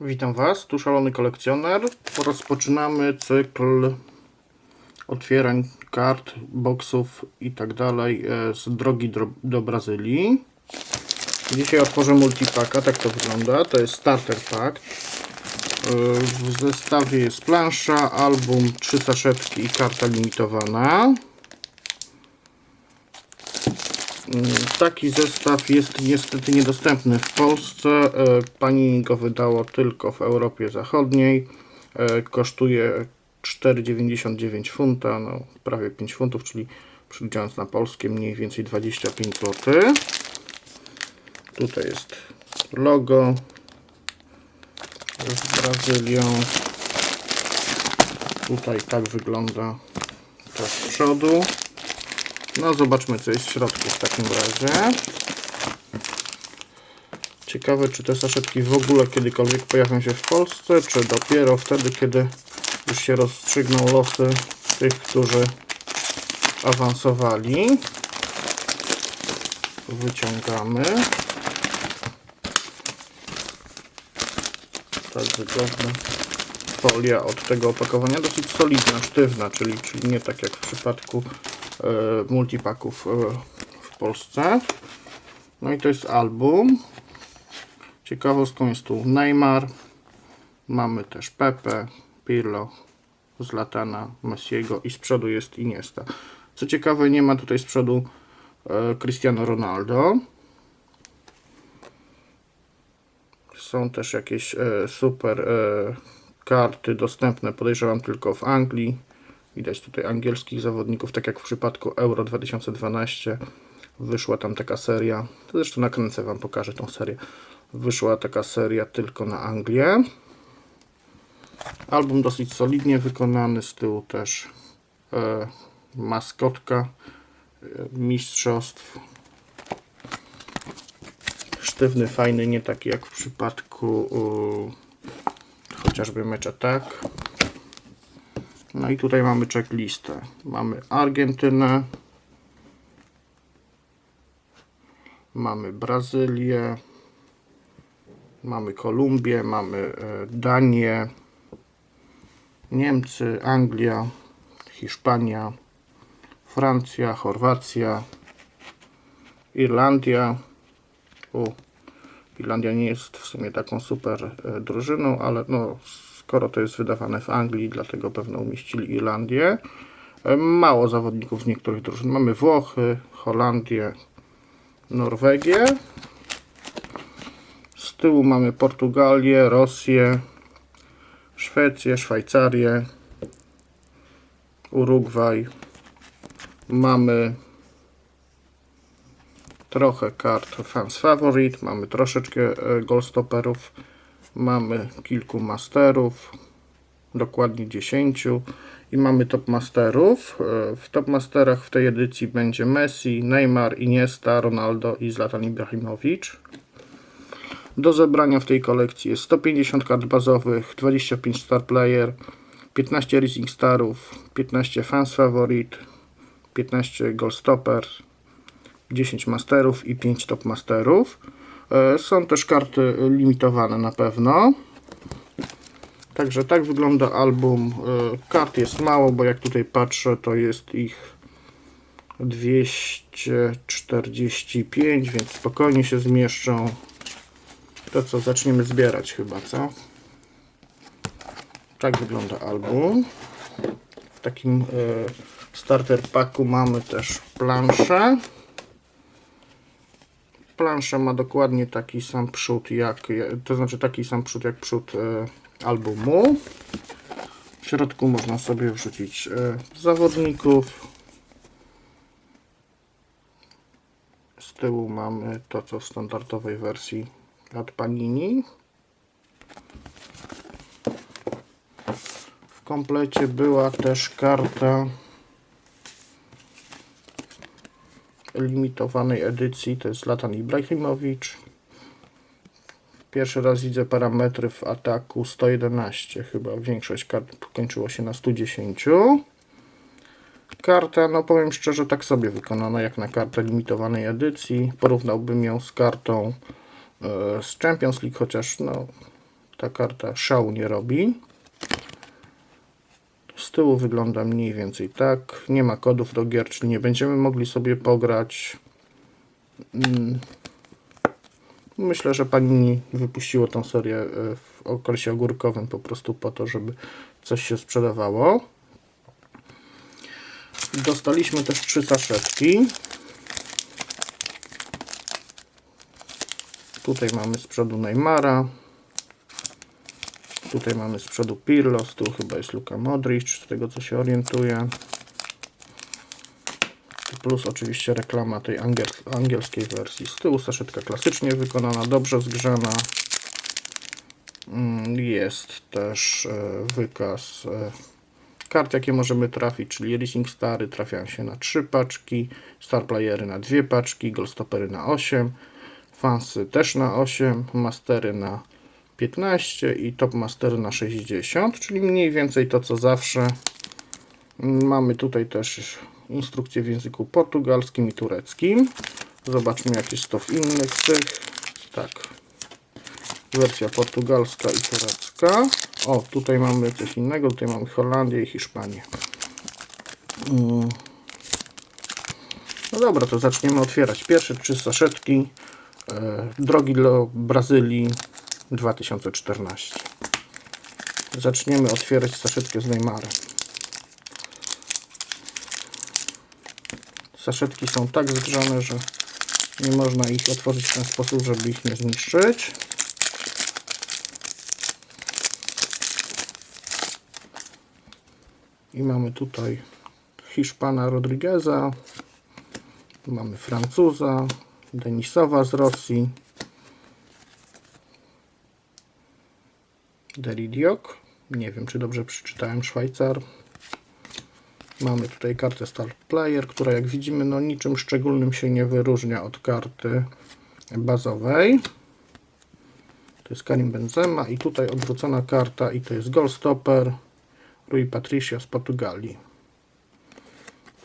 Witam Was, tu szalony kolekcjoner. Rozpoczynamy cykl otwierań kart, boksów i tak dalej e, z drogi dro- do Brazylii. Dzisiaj otworzę multipaka, tak to wygląda. To jest starter pack. E, W zestawie jest plansza, album, trzy saszetki i karta limitowana. Taki zestaw jest niestety niedostępny w Polsce. E, Pani go wydało tylko w Europie Zachodniej. E, Kosztuje 4,99 funta, no prawie 5 funtów, czyli przeliczając na polskie mniej więcej 25 zł. Tutaj jest logo z Brazylią. Tutaj tak wygląda to z przodu. No zobaczmy co jest w środku w takim razie. Ciekawe czy te saszetki w ogóle kiedykolwiek pojawią się w Polsce, czy dopiero wtedy, kiedy już się rozstrzygną losy tych, którzy awansowali. Wyciągamy. Tak wygląda folia od tego opakowania. Dosyć solidna, sztywna, czyli, czyli nie tak jak w przypadku multipaków e, w Polsce. No i to jest album. Ciekawostką jest tu Neymar. Mamy też Pepe, Pirlo, Zlatana, Messiego i z przodu jest Iniesta. Co ciekawe, nie ma tutaj z przodu e, Cristiano Ronaldo. Są też jakieś e, super e, karty dostępne, podejrzewam tylko w Anglii. Widać tutaj angielskich zawodników, tak jak w przypadku Euro 2012. Wyszła tam taka seria. Zresztą nakręcę Wam, pokażę tą serię. Wyszła taka seria tylko na Anglię. Album dosyć solidnie wykonany, z tyłu też e, maskotka e, mistrzostw. Sztywny, fajny, nie taki jak w przypadku e, chociażby mecza tak. No i tutaj mamy checklistę. Mamy Argentynę, mamy Brazylię, mamy Kolumbię, mamy e, Danię, Niemcy, Anglia, Hiszpania, Francja, Chorwacja, Irlandia. U, Irlandia nie jest w sumie taką super e, drużyną, ale no, skoro to jest wydawane w Anglii, dlatego pewno umieścili Irlandię. E, Mało zawodników z niektórych drużyn. Mamy Włochy, Holandię, Norwegię. Z tyłu mamy Portugalię, Rosję, Szwecję, Szwajcarię, Urugwaj. Mamy trochę kart Fans Favorite, mamy troszeczkę e, goalstopperów, mamy kilku masterów, dokładnie 10 i mamy top masterów. E, W top masterach w tej edycji będzie Messi, Neymar, Iniesta, Ronaldo i Zlatan Ibrahimowicz. Do zebrania w tej kolekcji jest 150 kart bazowych, 25 star player, 15 Rising Starów, 15 Fans Favorite, 15 Goal Stopper, 10 Masterów i 5 Top Masterów. E, Są też karty limitowane na pewno. Także tak wygląda album. E, Kart jest mało, bo jak tutaj patrzę, to jest ich 245, więc spokojnie się zmieszczą. To co, zaczniemy zbierać chyba, co? Tak wygląda album. W takim e, starter packu mamy też planszę. Plansza ma dokładnie taki sam przód jak, to znaczy taki sam przód jak przód e, albumu. W środku można sobie wrzucić e, zawodników. Z tyłu mamy to co w standardowej wersji od Panini. W komplecie była też karta limitowanej edycji, to jest Zlatan Ibrahimowicz. Pierwszy raz widzę parametry w ataku 111, chyba większość kart kończyło się na 110. Karta, no powiem szczerze, tak sobie wykonana jak na kartę limitowanej edycji. Porównałbym ją z kartą e, z Champions League, chociaż no Ta karta szału nie robi. Tyłu wygląda mniej więcej tak. Nie ma kodów do gier, czyli nie będziemy mogli sobie pograć. Mm. Myślę, że pani wypuściło tą serię e, w okresie ogórkowym po prostu po to, żeby coś się sprzedawało. Dostaliśmy też trzy saszetki. Tutaj mamy z przodu Neymara. Tutaj mamy z przodu Pirlo, tyłu chyba jest Luka Modric, z tego co się orientuję. Plus oczywiście reklama tej angiel- angielskiej wersji. Z tyłu saszetka klasycznie wykonana, dobrze zgrzana. Mm, Jest też e, wykaz e, kart, jakie możemy trafić, czyli Racing Stary trafiają się na 3 paczki, Star Playery na 2 paczki, Goldstoppery na 8, Fansy też na 8, Mastery na 15 i Top Mastery na 60, czyli mniej więcej to co zawsze. Mamy tutaj też instrukcje w języku portugalskim i tureckim. Zobaczmy jak jest to w innych tych. Tak. Wersja portugalska i turecka. O, tutaj mamy coś innego. Tutaj mamy Holandię i Hiszpanię. Mm. No dobra, to zaczniemy otwierać. Pierwsze trzy saszetki. E, drogi do Brazylii 2014. Zaczniemy otwierać saszetkę z Neymarem. Saszetki są tak zgrzane, że nie można ich otworzyć w ten sposób, żeby ich nie zniszczyć. I mamy tutaj Hiszpana Rodrigueza, mamy Francuza, Denisowa z Rosji, Deridiok, nie wiem czy dobrze przeczytałem, Szwajcar. Mamy tutaj kartę Star Player, która jak widzimy no niczym szczególnym się nie wyróżnia od karty bazowej. To jest Karim Benzema i tutaj odwrócona karta i to jest Goalstopper Rui Patricia z Portugalii.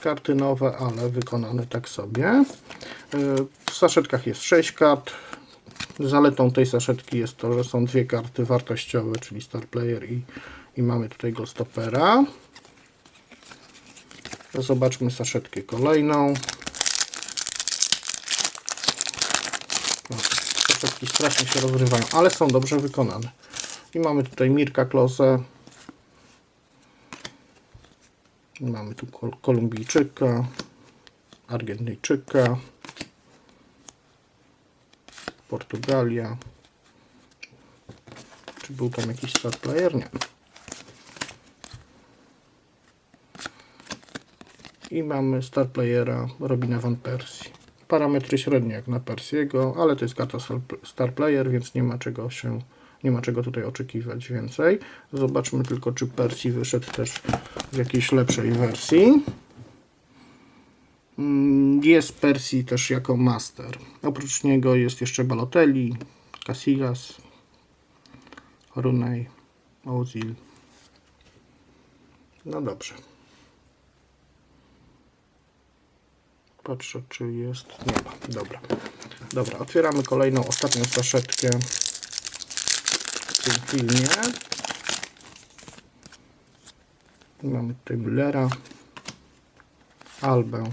Karty nowe, ale wykonane tak sobie. W saszetkach jest 6 kart. Zaletą tej saszetki jest to, że są dwie karty wartościowe, czyli Star Player i, i mamy tutaj Goalstoppera. Zobaczmy saszetkę kolejną. Saszetki strasznie się rozrywają, ale są dobrze wykonane. I mamy tutaj Mirka Klose. Mamy tu Kol- Kolumbijczyka, Argentyjczyka, Portugalia. Czy był tam jakiś star player? Nie. I mamy star playera Robina Van Persie. Parametry średnie jak na Persiego, ale to jest karta star player, więc nie ma czego się nie ma czego tutaj oczekiwać więcej. Zobaczmy tylko, czy Persi wyszedł też w jakiejś lepszej wersji. Mm, Jest Persi też jako master. Oprócz niego jest jeszcze Balotelli, Casillas, Rooney, Ozil. No dobrze. Patrzę, czy jest. Nie ma. Dobra. Dobra, otwieramy kolejną, ostatnią saszetkę w tym filmie. Mamy tutaj Müllera, Albę,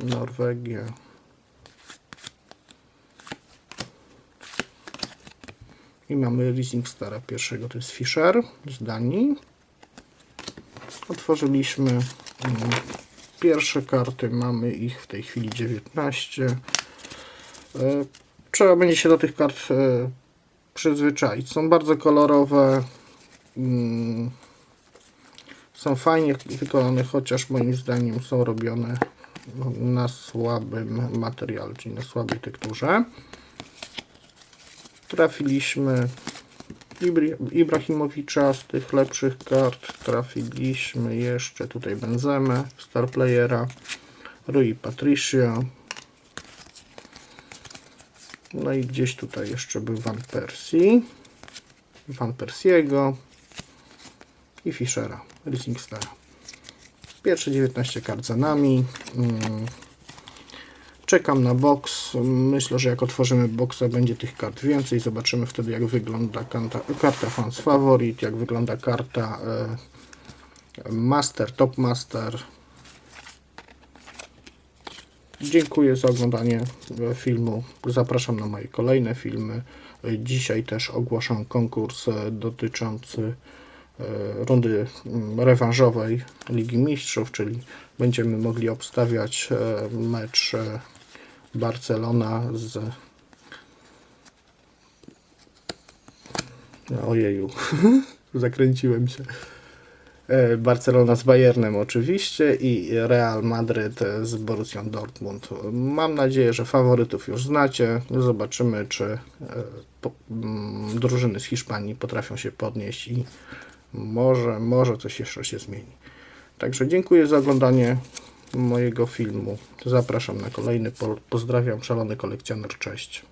Norwegię. I mamy Rising Stara pierwszego, to jest Fischer z Danii. Otworzyliśmy mm, pierwsze karty, mamy ich w tej chwili 19. E, Trzeba będzie się do tych kart e, przyzwyczaić. Są bardzo kolorowe. mm, Są fajnie wykonane, chociaż moim zdaniem są robione na słabym materiale, czyli na słabej tekturze. Trafiliśmy Ibrahimowicza z tych lepszych kart. Trafiliśmy jeszcze tutaj Benzemę, Star Playera, Rui Patricia. No i gdzieś tutaj jeszcze był Van Persie, Van Persiego i Fischera, Racing Star. Pierwsze 19 kart za nami. Mm. Czekam na box. Myślę, że jak otworzymy boxa będzie tych kart więcej. Zobaczymy wtedy jak wygląda karta, karta Fans Favorit, jak wygląda karta e, Master, Top Master. Dziękuję za oglądanie e, filmu. Zapraszam na moje kolejne filmy. E, Dzisiaj też ogłaszam konkurs dotyczący rundy mm, rewanżowej Ligi Mistrzów, czyli będziemy mogli obstawiać e, mecz e, Barcelona z Ojeju, zakręciłem się. E, Barcelona z Bayernem oczywiście i Real Madryt z Borussią Dortmund. Mam nadzieję, że faworytów już znacie. Zobaczymy, czy e, mm, drużyny z Hiszpanii potrafią się podnieść i może, może coś jeszcze się zmieni. Także dziękuję za oglądanie mojego filmu. Zapraszam na kolejny. Po- Pozdrawiam, szalony kolekcjoner. Cześć.